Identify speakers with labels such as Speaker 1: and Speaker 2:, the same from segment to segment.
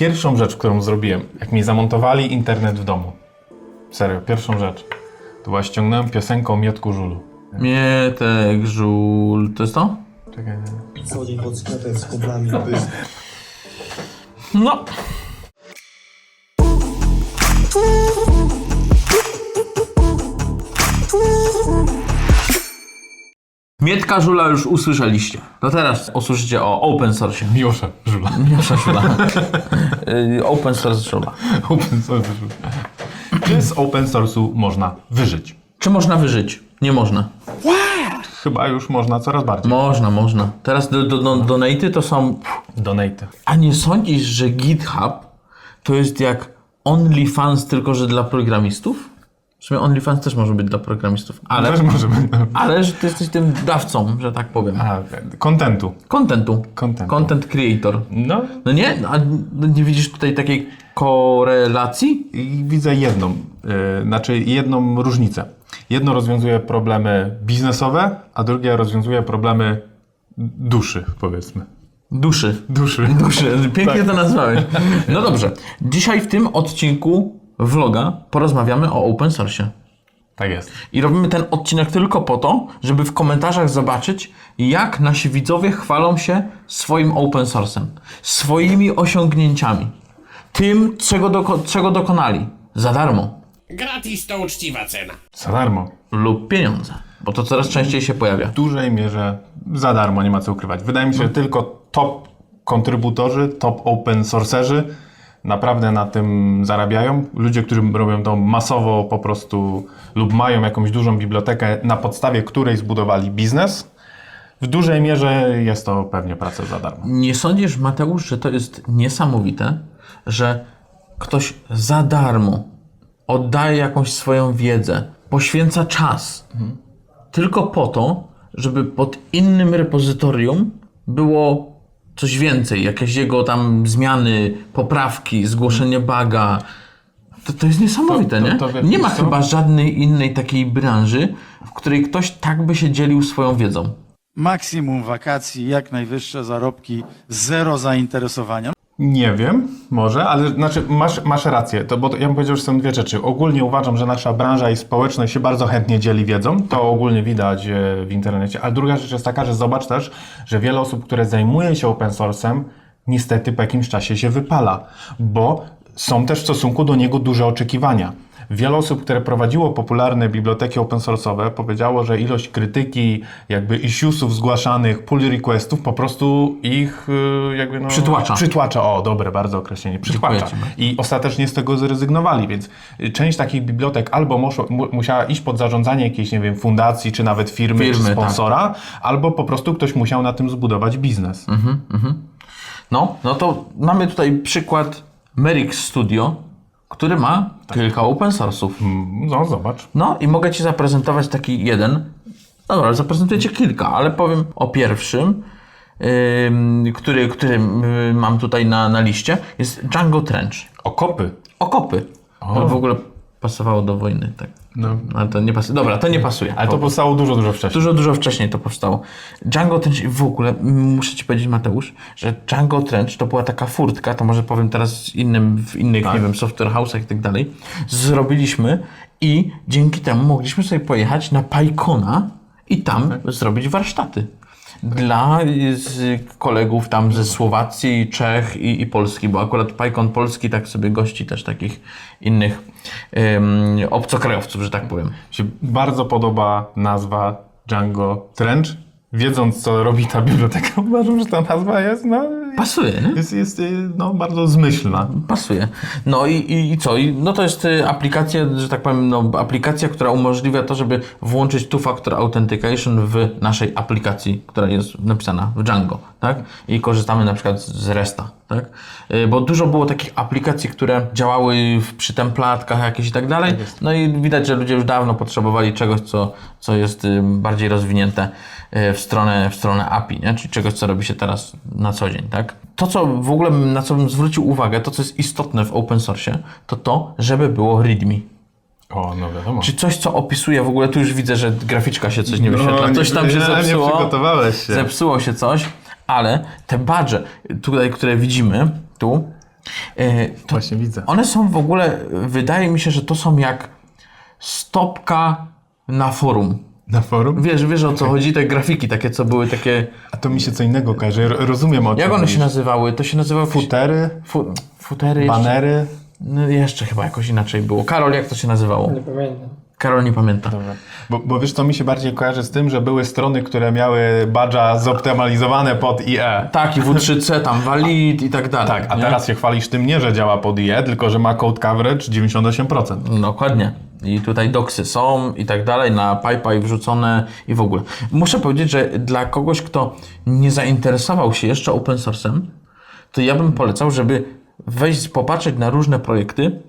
Speaker 1: Pierwszą rzecz, którą zrobiłem, jak mi zamontowali internet w domu. Serio, pierwszą rzecz. To była ściągnąłem piosenkę o Miotku Żulu.
Speaker 2: Mietek, żul, to jest to?
Speaker 1: Czekaj, nie.
Speaker 3: Co dzień pod sklepem z kumplami
Speaker 2: No. Mietka Żula już usłyszeliście. No teraz usłyszycie o open source.
Speaker 1: Miłosza Żula.
Speaker 2: Miosza Żula. Y, open source Żula.
Speaker 1: Open source Żula. Czy z open source'u można wyżyć?
Speaker 2: Czy można wyżyć? Nie można.
Speaker 1: Chyba już można coraz bardziej.
Speaker 2: Można, można. Teraz do, do, do, donaty to są...
Speaker 1: Donate.
Speaker 2: A nie sądzisz, że GitHub to jest jak OnlyFans, tylko że dla programistów? W sumie OnlyFans też może być dla programistów, ale,
Speaker 1: Też możemy.
Speaker 2: ale że ty jesteś tym dawcą, że tak powiem.
Speaker 1: A, kontentu.
Speaker 2: Contentu.
Speaker 1: Contentu.
Speaker 2: Content creator.
Speaker 1: No
Speaker 2: No nie? A nie widzisz tutaj takiej korelacji?
Speaker 1: i widzę jedną, yy, znaczy jedną różnicę. Jedno rozwiązuje problemy biznesowe, a drugie rozwiązuje problemy duszy, powiedzmy.
Speaker 2: Duszy.
Speaker 1: Duszy.
Speaker 2: Duszy. Pięknie to nazwałeś. No dobrze. Dzisiaj w tym odcinku vloga porozmawiamy o open source.
Speaker 1: Tak jest.
Speaker 2: I robimy ten odcinek tylko po to, żeby w komentarzach zobaczyć, jak nasi widzowie chwalą się swoim open source'em, swoimi osiągnięciami, tym, czego, doko- czego dokonali za darmo
Speaker 4: Gratis to uczciwa cena.
Speaker 1: Za darmo.
Speaker 2: lub pieniądze, bo to coraz częściej się pojawia.
Speaker 1: W dużej mierze za darmo, nie ma co ukrywać. Wydaje mi się, że tylko top kontrybutorzy, top open sourcerzy naprawdę na tym zarabiają. Ludzie, którzy robią to masowo po prostu lub mają jakąś dużą bibliotekę, na podstawie której zbudowali biznes, w dużej mierze jest to pewnie praca za darmo.
Speaker 2: Nie sądzisz, Mateusz, że to jest niesamowite, że ktoś za darmo oddaje jakąś swoją wiedzę, poświęca czas tylko po to, żeby pod innym repozytorium było coś więcej, jakieś jego tam zmiany, poprawki, zgłoszenie baga. To, to jest niesamowite,
Speaker 1: To- to-
Speaker 2: nie? nie ma
Speaker 1: co?
Speaker 2: chyba żadnej innej takiej branży, w której ktoś tak by się dzielił swoją wiedzą.
Speaker 5: Maksimum wakacji, jak najwyższe zarobki, zero zainteresowania.
Speaker 1: Nie wiem, może, ale znaczy masz, masz rację, to, bo to, ja bym powiedział, że są dwie rzeczy. Ogólnie uważam, że nasza branża i społeczność się bardzo chętnie dzieli wiedzą, to ogólnie widać e, w internecie, ale druga rzecz jest taka, że zobacz też, że wiele osób, które zajmuje się open source'em, niestety po jakimś czasie się wypala, bo są też w stosunku do niego duże oczekiwania. Wiele osób, które prowadziło popularne biblioteki open source'owe, powiedziało, że ilość krytyki, jakby issuesów zgłaszanych, pull requestów po prostu ich y, jakby no,
Speaker 2: Przytłacza.
Speaker 1: Przytłacza, o dobre bardzo określenie, przytłacza. I ostatecznie z tego zrezygnowali, więc część takich bibliotek albo musiała iść pod zarządzanie jakiejś, nie wiem, fundacji, czy nawet firmy,
Speaker 2: Firmy,
Speaker 1: czy
Speaker 2: tak.
Speaker 1: sponsora, albo po prostu ktoś musiał na tym zbudować biznes.
Speaker 2: Mhm. No, no to mamy tutaj przykład Merix Studio, który ma kilka open source'ów.
Speaker 1: No zobacz.
Speaker 2: No i mogę Ci zaprezentować taki jeden. No dobra, zaprezentuję Ci kilka, ale powiem o pierwszym, ym, który, który mam tutaj na, na liście. Jest Django Trench.
Speaker 1: Okopy.
Speaker 2: Okopy. To w ogóle pasowało do wojny, tak.
Speaker 1: No.
Speaker 2: Ale to nie pasuje. Dobra, to nie pasuje.
Speaker 1: Ale to powstało dużo, dużo wcześniej.
Speaker 2: Dużo, dużo wcześniej to powstało. Django Trench, w ogóle muszę Ci powiedzieć, Mateusz, że Django Trench to była taka furtka, to może powiem teraz innym, w innych, nie wiem, software house'ach i tak dalej. Zrobiliśmy i dzięki temu mogliśmy sobie pojechać na PyCona i tam zrobić warsztaty. Dla y, z kolegów tam ze Słowacji, Czech i, i Polski, bo akurat PyCon Polski tak sobie gości też takich innych ym, obcokrajowców, że tak powiem.
Speaker 1: Się bardzo podoba nazwa Django Trench. Wiedząc, co robi ta biblioteka, uważam, że ta nazwa jest, no,
Speaker 2: Pasuje, nie?
Speaker 1: jest, jest y, no, bardzo zmyślna.
Speaker 2: Pasuje. No i, i, co? I, no to jest y, aplikacja, że tak powiem, no, aplikacja, która umożliwia to, żeby włączyć two-factor authentication w naszej aplikacji, która jest napisana w Django, tak? I korzystamy na przykład z Resta, tak? Y, Bo dużo było takich aplikacji, które działały w, przy templatkach jakieś i tak dalej. No i widać, że ludzie już dawno potrzebowali czegoś, co, co jest bardziej rozwinięte w stronę, w stronę API, nie? czyli czegoś, co robi się teraz na co dzień. Tak? To, co w ogóle na co bym zwrócił uwagę, to co jest istotne w open source, to to, żeby było README.
Speaker 1: O, no wiadomo.
Speaker 2: Czy coś, co opisuje, w ogóle tu już widzę, że graficzka się coś nie
Speaker 1: No,
Speaker 2: wyświetla,
Speaker 1: nie-
Speaker 2: coś tam się
Speaker 1: nie- nie
Speaker 2: zepsuło.
Speaker 1: przygotowałeś się.
Speaker 2: Zepsuło się coś, ale te badże tutaj, które widzimy tu, E, to
Speaker 1: Właśnie widzę.
Speaker 2: one są w ogóle, wydaje mi się, że to są jak stopka na forum.
Speaker 1: Na forum?
Speaker 2: Wiesz, wiesz o co chodzi? Te grafiki takie, co były takie...
Speaker 1: A to mi się co innego kojarzy. R- rozumiem o czym
Speaker 2: Jak one
Speaker 1: mówisz.
Speaker 2: się nazywały? To się nazywały...
Speaker 1: Futery,
Speaker 2: Fu, futery jeszcze?
Speaker 1: banery.
Speaker 2: No, jeszcze chyba jakoś inaczej było. Karol, jak to się nazywało?
Speaker 6: Nie pamiętam.
Speaker 2: Karol nie pamięta.
Speaker 1: Bo, bo wiesz, co mi się bardziej kojarzy z tym, że były strony, które miały badża zoptymalizowane pod IE.
Speaker 2: Tak, i W3C, tam Valid i tak dalej.
Speaker 1: Tak, a
Speaker 2: nie?
Speaker 1: teraz się chwalisz tym nie, że działa pod IE, tylko że ma code coverage 98%.
Speaker 2: Dokładnie. I tutaj doksy są i tak dalej, na pipa wrzucone i w ogóle. Muszę powiedzieć, że dla kogoś, kto nie zainteresował się jeszcze open source'em, to ja bym polecał, żeby wejść, popatrzeć na różne projekty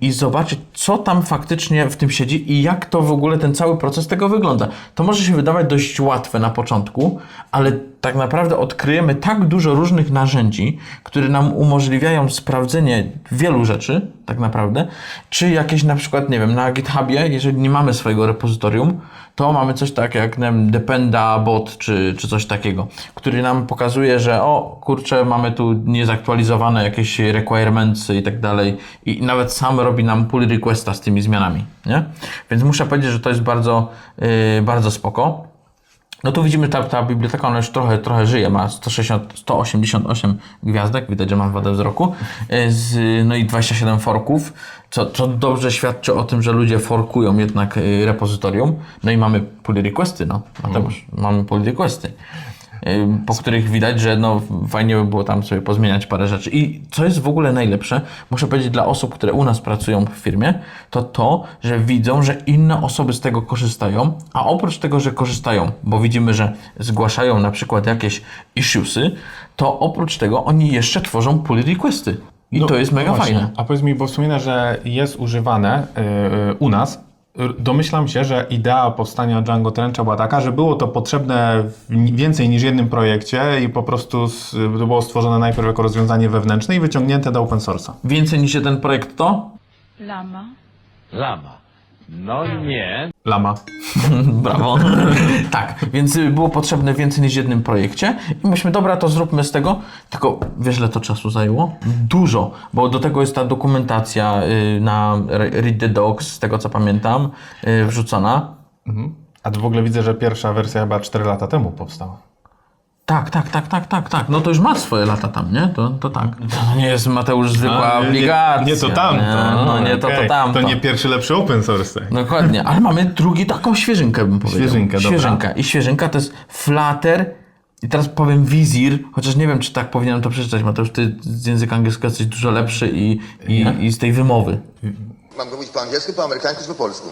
Speaker 2: i zobaczyć, co tam faktycznie w tym siedzi i jak to w ogóle ten cały proces tego wygląda. To może się wydawać dość łatwe na początku, ale tak naprawdę odkryjemy tak dużo różnych narzędzi, które nam umożliwiają sprawdzenie wielu rzeczy, tak naprawdę, czy jakieś na przykład, nie wiem, na GitHubie, jeżeli nie mamy swojego repozytorium, to mamy coś tak jak wiem, Dependa bot czy, czy coś takiego, który nam pokazuje, że o kurczę, mamy tu niezaktualizowane jakieś requirements i tak dalej i nawet sam robi nam pull requesta z tymi zmianami, nie? Więc muszę powiedzieć, że to jest bardzo, yy, bardzo spoko. No tu widzimy, ta, ta biblioteka, ona już trochę, trochę żyje, ma 160, 188 gwiazdek, widać, że mam wadę wzroku, y, z, no i 27 forków, co, co dobrze świadczy o tym, że ludzie forkują jednak y, repozytorium. No i mamy pull requesty, no, Mateusz, mamy pull requesty, po których widać, że no fajnie by było tam sobie pozmieniać parę rzeczy. I co jest w ogóle najlepsze, muszę powiedzieć dla osób, które u nas pracują w firmie, to to, że widzą, że inne osoby z tego korzystają, a oprócz tego, że korzystają, bo widzimy, że zgłaszają na przykład jakieś issuesy, to oprócz tego oni jeszcze tworzą pull requesty. I
Speaker 1: No,
Speaker 2: to jest mega
Speaker 1: właśnie.
Speaker 2: fajne.
Speaker 1: A powiedz mi, bo wspomina, że jest używane yy, u nas. Domyślam się, że idea powstania Django Trencha była taka, że było to potrzebne więcej niż jednym projekcie i po prostu to było stworzone najpierw jako rozwiązanie wewnętrzne i wyciągnięte do open source'a.
Speaker 2: Więcej niż jeden projekt to?
Speaker 7: Lama.
Speaker 8: Lama. No nie.
Speaker 1: Lama.
Speaker 2: Brawo. tak, więc y, było potrzebne więcej niż w jednym projekcie i myśmy, dobra, to zróbmy z tego. Tylko wiesz, ile to czasu zajęło? Dużo, bo do tego jest ta dokumentacja y, na Re- Read the Docs, z tego co pamiętam, y, wrzucona.
Speaker 1: A tu w ogóle widzę, że pierwsza wersja chyba 4 lata temu powstała.
Speaker 2: Tak, tak, tak, tak, tak, tak. No to już ma swoje lata tam, nie? To, to tak. To nie jest Mateusz zwykła
Speaker 1: A, nie-
Speaker 2: obligacja.
Speaker 1: Nie, nie to tamto.
Speaker 2: Nie, no nie to,
Speaker 1: okej.
Speaker 2: to tamto.
Speaker 1: To nie pierwszy lepszy open source.
Speaker 2: Dokładnie, ale mamy drugi taką świeżynkę, bym powiedział.
Speaker 1: Świeżynkę, dobra.
Speaker 2: Świeżynka. I świeżynka to jest Flutter. I teraz powiem Wizir, chociaż nie wiem, czy tak powinienem to przeczytać. Mateusz, ty z języka angielskiego jesteś dużo lepszy i, i, i z tej wymowy.
Speaker 9: Mam go mówić po angielsku, po amerykańsku czy po polsku?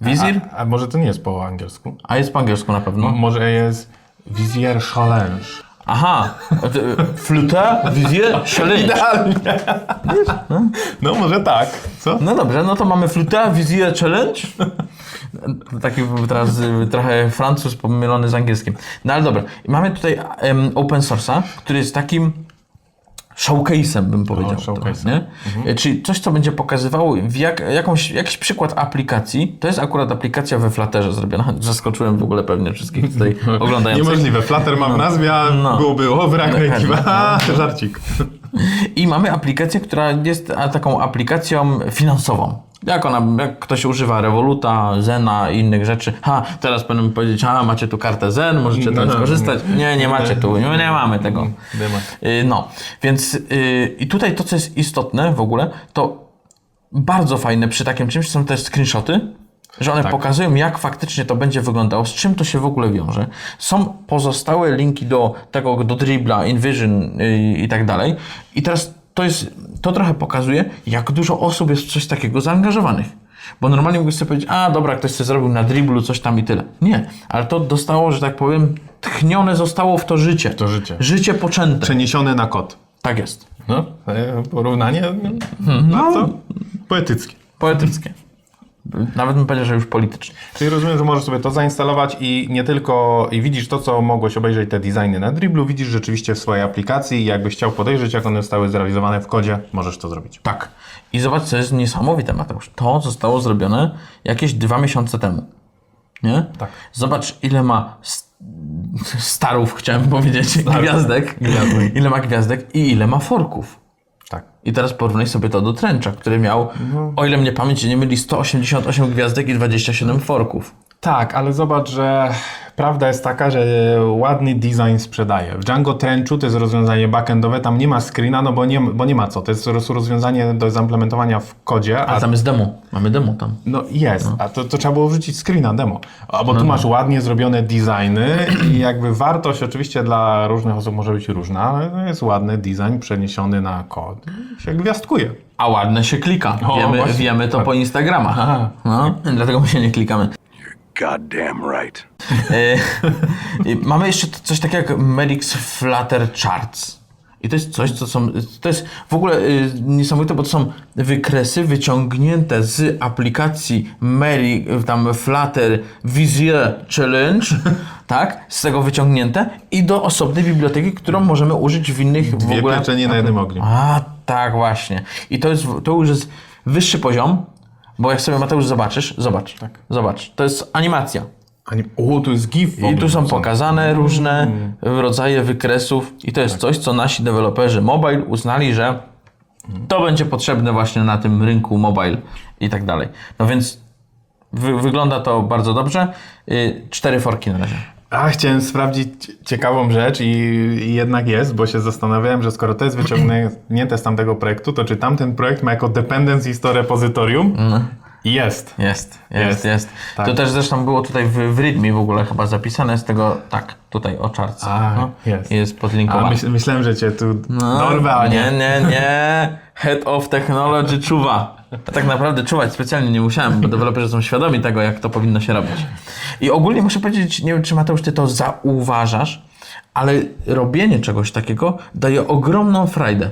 Speaker 2: Wizir?
Speaker 1: A, a może to nie jest po angielsku?
Speaker 2: A jest po angielsku na pewno.
Speaker 1: Może jest Vizier Challenge.
Speaker 2: Aha. Flutter, Wizir, Challenge.
Speaker 1: Idealnie. No może tak, co?
Speaker 2: No dobrze, no to mamy Flutter, Wizir, Challenge. Taki teraz y, trochę Francuz pomylony z angielskim. No ale dobra, mamy tutaj em, open source'a, który jest takim showcase'em, bym powiedział.
Speaker 1: showcase'em.
Speaker 2: trochę, nie? Czyli coś, co będzie pokazywało jak, jakąś, jakiś przykład aplikacji. To jest akurat aplikacja we Flutterze zrobiona. Zaskoczyłem w ogóle pewnie wszystkich tutaj oglądających.
Speaker 1: Niemożliwe. Flutter ma w nazwie, a
Speaker 2: No.
Speaker 1: byłoby o, brak
Speaker 2: Dokładnie.
Speaker 1: native. Ha, żarcik.
Speaker 2: I mamy aplikację, która jest taką aplikacją finansową. Jak ona, jak ktoś używa Revoluta, Zena i innych rzeczy, ha, teraz powinienem powiedzieć, a macie tu kartę Zen, możecie tam
Speaker 1: No.
Speaker 2: skorzystać. Nie, nie macie tu, nie, nie mamy tego. Y, No, więc y, i tutaj to, co jest istotne w ogóle, to bardzo fajne przy takim czymś są te screenshoty, że one pokazują, jak faktycznie to będzie wyglądało, z czym to się w ogóle wiąże. Są pozostałe linki do tego, do Dribbla, InVision y, i tak dalej. I teraz to jest, to trochę pokazuje, jak dużo osób jest w coś takiego zaangażowanych. Bo normalnie mógłbyś sobie powiedzieć, a dobra, ktoś sobie zrobił na Dribblu coś tam i tyle. Nie, ale to dostało, że tak powiem, tchnione zostało w to życie.
Speaker 1: to życie.
Speaker 2: Życie poczęte.
Speaker 1: Przeniesiony na kod.
Speaker 2: Tak jest.
Speaker 1: No, e, porównanie
Speaker 2: Mhm.
Speaker 1: no, bardzo poetyckie.
Speaker 2: Poetyckie. Nawet bym powiedział, że już politycznie.
Speaker 1: Czyli rozumiem, że możesz sobie to zainstalować i nie tylko i widzisz to, co mogłeś obejrzeć te designy na Dribblu, widzisz rzeczywiście w swojej aplikacji i jakbyś chciał podejrzeć, jak one zostały zrealizowane w kodzie, możesz to zrobić.
Speaker 2: Tak. I zobacz, co jest niesamowite, Mateusz. To zostało zrobione jakieś dwa miesiące temu. Nie?
Speaker 1: Tak.
Speaker 2: Zobacz, ile ma st- starów, chciałem powiedzieć, gwiazdek. Ile ma gwiazdek i ile ma forków.
Speaker 1: Tak.
Speaker 2: I teraz porównaj sobie to do Trencha, który miał,
Speaker 1: No.
Speaker 2: o ile mnie pamięć nie myli, 188 gwiazdek i 27 forków.
Speaker 1: Tak, ale zobacz, że prawda jest taka, że ładny design sprzedaje. W Django Trenchu to jest rozwiązanie backendowe, tam nie ma screena, no bo nie, bo nie ma co. To jest roz- rozwiązanie do zaimplementowania w kodzie,
Speaker 2: A
Speaker 1: a
Speaker 2: tam jest demo. Mamy demo tam.
Speaker 1: no jest, a to, to trzeba było wrzucić screena demo. A
Speaker 2: No
Speaker 1: bo tu masz ładnie zrobione designy i jakby wartość oczywiście dla różnych osób może być różna, ale to jest ładny design przeniesiony na kod i się gwiazdkuje.
Speaker 2: A ładne się klika.
Speaker 1: O,
Speaker 2: wiemy,
Speaker 1: właśnie.
Speaker 2: wiemy to po Instagramach. No, dlatego my się nie klikamy.
Speaker 6: Goddamn right.
Speaker 2: Mamy jeszcze coś takiego jak Merix Flutter Charts. I to jest coś, co są. To jest w ogóle y, niesamowite, bo to są wykresy wyciągnięte z aplikacji Meri, tam Flutter Vizier Challenge, tak? Z tego wyciągnięte i do osobnej biblioteki, którą możemy użyć w innych w
Speaker 1: Dwie
Speaker 2: ogóle.
Speaker 1: pieczenie na jednym ogniu.
Speaker 2: A, tak, właśnie. I to, jest, to już jest wyższy poziom, bo jak sobie Mateusz zobaczysz, zobacz.
Speaker 1: Tak.
Speaker 2: Zobacz, to jest animacja.
Speaker 1: Ani... O, tu jest GIF
Speaker 2: I tu są pokazane różne rodzaje wykresów i to jest coś, co nasi deweloperzy mobile uznali, że to będzie potrzebne właśnie na tym rynku mobile i tak dalej. No więc wy, wygląda to bardzo dobrze. Y, cztery forki na razie.
Speaker 1: A, chciałem sprawdzić ciekawą rzecz i, i jednak jest, bo się zastanawiałem, że skoro to jest wyciągnięte z tamtego projektu, to czy tamten projekt ma jako dependencies to repozytorium? Jest.
Speaker 2: Jest, jest,
Speaker 1: Jest.
Speaker 2: jest.
Speaker 1: Tak.
Speaker 2: To też zresztą było tutaj w, w README w ogóle chyba zapisane z tego, tak, tutaj o czarce.
Speaker 1: A, jest.
Speaker 2: Jest
Speaker 1: A
Speaker 2: podlinkowane.
Speaker 1: myśl, myślałem, że cię tu
Speaker 2: No,
Speaker 1: dorwę, a nie.
Speaker 2: nie, nie, nie. Head of Technology czuwa. Tak naprawdę czuwać specjalnie nie musiałem, bo deweloperzy są świadomi tego, jak to powinno się robić. I ogólnie muszę powiedzieć, nie wiem, czy Mateusz, ty to zauważasz, ale robienie czegoś takiego daje ogromną frajdę.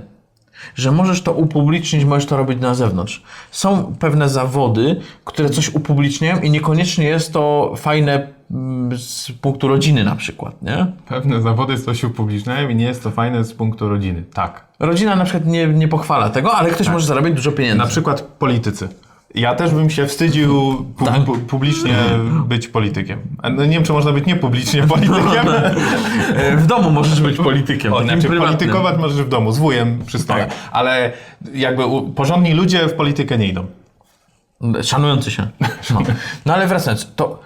Speaker 2: Że możesz to upublicznić, możesz to robić na zewnątrz. Są pewne zawody, które coś upubliczniają i niekoniecznie jest to fajne mm, z punktu rodziny na przykład, nie?
Speaker 1: Pewne zawody coś upubliczniają i nie jest to fajne z punktu rodziny. Tak.
Speaker 2: Rodzina na przykład nie, nie pochwala tego, ale ktoś może zarabiać dużo pieniędzy.
Speaker 1: Na przykład politycy. Ja też bym się wstydził pu-
Speaker 2: Tak.
Speaker 1: pu- publicznie być politykiem. No nie wiem, czy można być niepublicznie politykiem.
Speaker 2: E, W domu możesz być politykiem.
Speaker 1: O, znaczy, politykować możesz w domu, z wujem przy stole.
Speaker 2: Tak.
Speaker 1: Ale jakby porządni ludzie w politykę nie idą.
Speaker 2: Szanujący się. No, no ale wracając, to,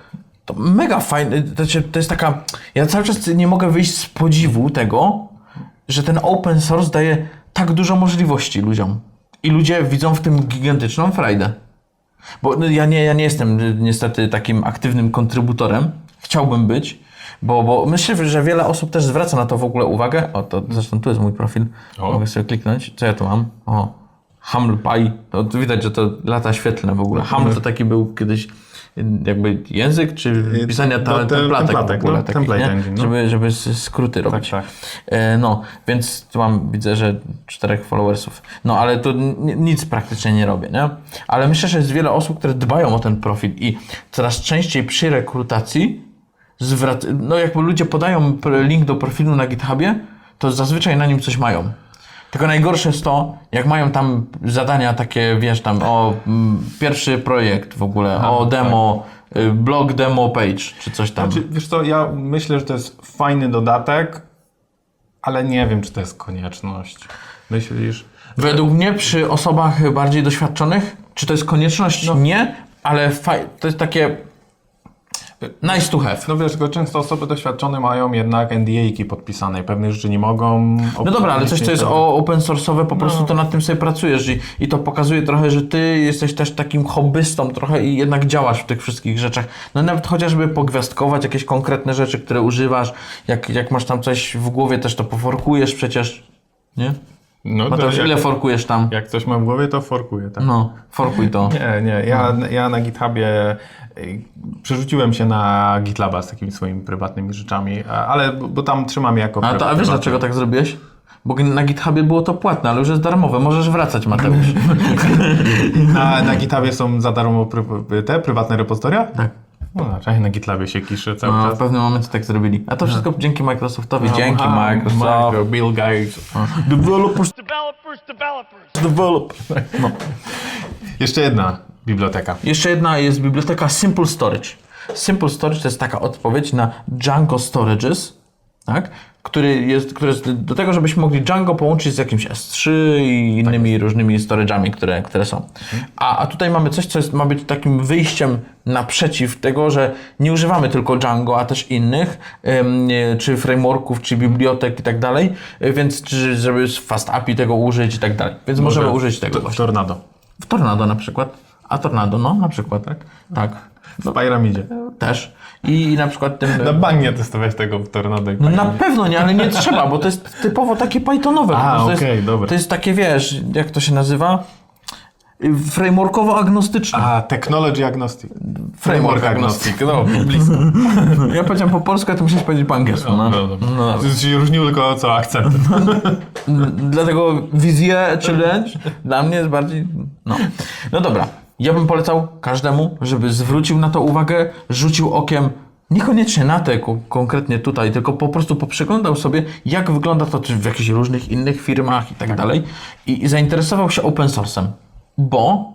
Speaker 2: to mega fajne, to, się- to jest taka, ja cały czas nie mogę wyjść z podziwu tego, że ten open source daje tak dużo możliwości ludziom. I ludzie widzą w tym gigantyczną frajdę. Bo no, ja, nie, ja nie jestem y, niestety takim aktywnym kontrybutorem. Chciałbym być, bo, bo myślę, że wiele osób też zwraca na to w ogóle uwagę. O, to zresztą tu jest mój profil.
Speaker 1: O.
Speaker 2: Mogę sobie kliknąć. Co ja tu mam? O, Haml Pie. To tu widać, że to lata świetlne w ogóle. Haml to taki był kiedyś jakby język, czy pisania
Speaker 1: to
Speaker 2: ta,
Speaker 1: ten
Speaker 2: templatek,
Speaker 1: templatek,
Speaker 2: w ogóle
Speaker 1: no,
Speaker 2: takich,
Speaker 1: template engine, no.
Speaker 2: Żeby, żeby skróty robić.
Speaker 1: tak.
Speaker 2: E, no, więc tu mam, widzę, że czterech followersów. No, ale to ni- nic praktycznie nie robię, nie? Ale myślę, że jest wiele osób, które dbają o ten profil i coraz częściej przy rekrutacji zwrac- no jakby ludzie podają link do profilu na GitHubie, to zazwyczaj na nim coś mają. Tylko najgorsze jest to, jak mają tam zadania takie, wiesz, tam o mm, pierwszy projekt w ogóle, o demo, y, blog demo page, czy coś tam.
Speaker 1: Znaczy, wiesz co, ja myślę, że to jest fajny dodatek, ale nie wiem, czy to jest konieczność. Myślisz?
Speaker 2: Według mnie przy osobach bardziej doświadczonych, czy to jest konieczność? Nie, ale faj- to jest takie nice to have.
Speaker 1: No wiesz, często osoby doświadczone mają jednak NDA-ki podpisane i pewnych rzeczy nie mogą.
Speaker 2: No dobra, ale coś, co jest o open source'owe, po prostu to nad tym sobie pracujesz i, i to pokazuje trochę, że ty jesteś też takim hobbystą trochę i jednak działasz w tych wszystkich rzeczach. No nawet chociażby pogwiazdkować jakieś konkretne rzeczy, które używasz, jak, jak masz tam coś w głowie, też to poforkujesz przecież, nie?
Speaker 1: No, to
Speaker 2: Mateusz, ile forkujesz tam?
Speaker 1: jak coś mam w głowie, to forkuję, tak?
Speaker 2: No, forkuj to.
Speaker 1: Nie, nie. Ja, ja na GitHubie y, przerzuciłem się na GitLaba z takimi swoimi prywatnymi rzeczami, ale bo, tam trzymam je jako
Speaker 2: A, to, a wiesz dlaczego tak zrobiłeś? Bo na GitHubie było to płatne, ale już jest darmowe. Możesz wracać, Mateusz.
Speaker 1: A na GitHubie są za darmo pry, te prywatne repozytoria?
Speaker 2: Tak.
Speaker 1: No, na GitLabie się kiszy cały
Speaker 2: No, w
Speaker 1: czas.
Speaker 2: pewnym momencie tak zrobili. A to wszystko dzięki Microsoftowi. Dzięki
Speaker 1: Aha,
Speaker 2: Microsoft.
Speaker 1: Micro, Bill Gates.
Speaker 2: Developers,
Speaker 6: Developers, developers.
Speaker 2: develop. No.
Speaker 1: Jeszcze jedna biblioteka.
Speaker 2: Jeszcze jedna jest biblioteka Simple Storage. Simple Storage to jest taka odpowiedź na Django Storages, tak? Który jest, który jest do tego, żebyśmy mogli Django połączyć z jakimś S3 i innymi różnymi storage'ami, które, które są. A, a tutaj mamy coś, co jest, ma być takim wyjściem naprzeciw tego, że nie używamy tylko Django, a też innych, czy frameworków, czy bibliotek i tak dalej, więc czy, żeby z Fast API tego użyć i tak dalej. Więc możemy
Speaker 1: Może
Speaker 2: użyć tego właśnie.
Speaker 1: Tornado.
Speaker 2: W Tornado na przykład. A Tornado, no na przykład, tak? Tak.
Speaker 1: W Pyramidzie.
Speaker 2: Też. I na przykład tym...
Speaker 1: Na bank nie testowałeś tego w Tornado
Speaker 2: No na pewno nie, ale nie trzeba, bo to jest typowo takie Pythonowe.
Speaker 1: A, okej,
Speaker 2: jest,
Speaker 1: dobra.
Speaker 2: To jest takie, wiesz, jak to się nazywa? Frameworkowo-agnostyczne.
Speaker 1: A, Technology Agnostic.
Speaker 2: Framework agnostic, no, blisko. Ja powiedziałem po polsku, a ty musisz powiedzieć po angielsku. No,
Speaker 1: No,
Speaker 2: no.
Speaker 1: To się różniło tylko co akcent.
Speaker 2: Dlatego wizję challenge dla mnie jest bardziej. No. no dobra. Ja bym polecał każdemu, żeby zwrócił na to uwagę, rzucił okiem niekoniecznie na te ko- konkretnie tutaj, tylko po prostu poprzyglądał sobie, jak wygląda to czy w jakichś różnych innych firmach i tak dalej. I, zainteresował się open source'em. Bo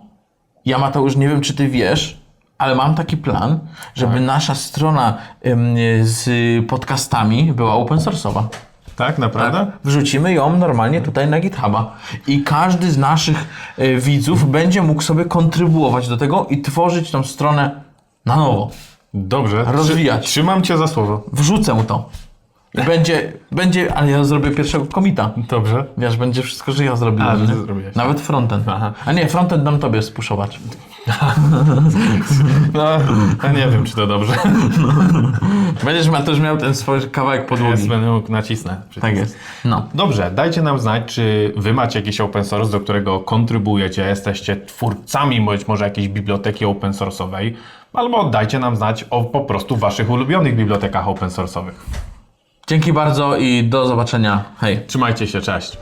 Speaker 2: ja Mateusz, nie wiem czy ty wiesz, ale mam taki plan, żeby nasza strona ym, z podcastami była open source'owa.
Speaker 1: Tak, naprawdę?
Speaker 2: Tak? Wrzucimy ją normalnie tutaj na GitHuba. I każdy z naszych e, widzów będzie mógł sobie kontrybuować do tego i tworzyć tą stronę na nowo.
Speaker 1: Dobrze.
Speaker 2: Rozwijać.
Speaker 1: Trzy- Trzymam cię za słowo.
Speaker 2: Wrzucę to. Będzie, będzie, ale ja zrobię pierwszego komita.
Speaker 1: Dobrze.
Speaker 2: Wiesz, będzie wszystko, że ja zrobiłem.
Speaker 1: A, że
Speaker 2: nie?
Speaker 1: ty zrobiłeś.
Speaker 2: Nawet frontend.
Speaker 1: Aha.
Speaker 2: A nie, frontend dam tobie spuszować.
Speaker 1: No, ja nie wiem, czy to dobrze.
Speaker 2: Będziesz ma też miał ten swój kawałek podłogi.
Speaker 1: Jest, będę mógł nacisnę.
Speaker 2: Tak jest. No.
Speaker 1: Dobrze, dajcie nam znać, czy wy macie jakiś open source, do którego kontrybujecie, jesteście twórcami być może jakiejś biblioteki open source'owej, albo dajcie nam znać o po prostu waszych ulubionych bibliotekach open source'owych.
Speaker 2: Dzięki bardzo i do zobaczenia. Hej.
Speaker 1: Trzymajcie się, cześć.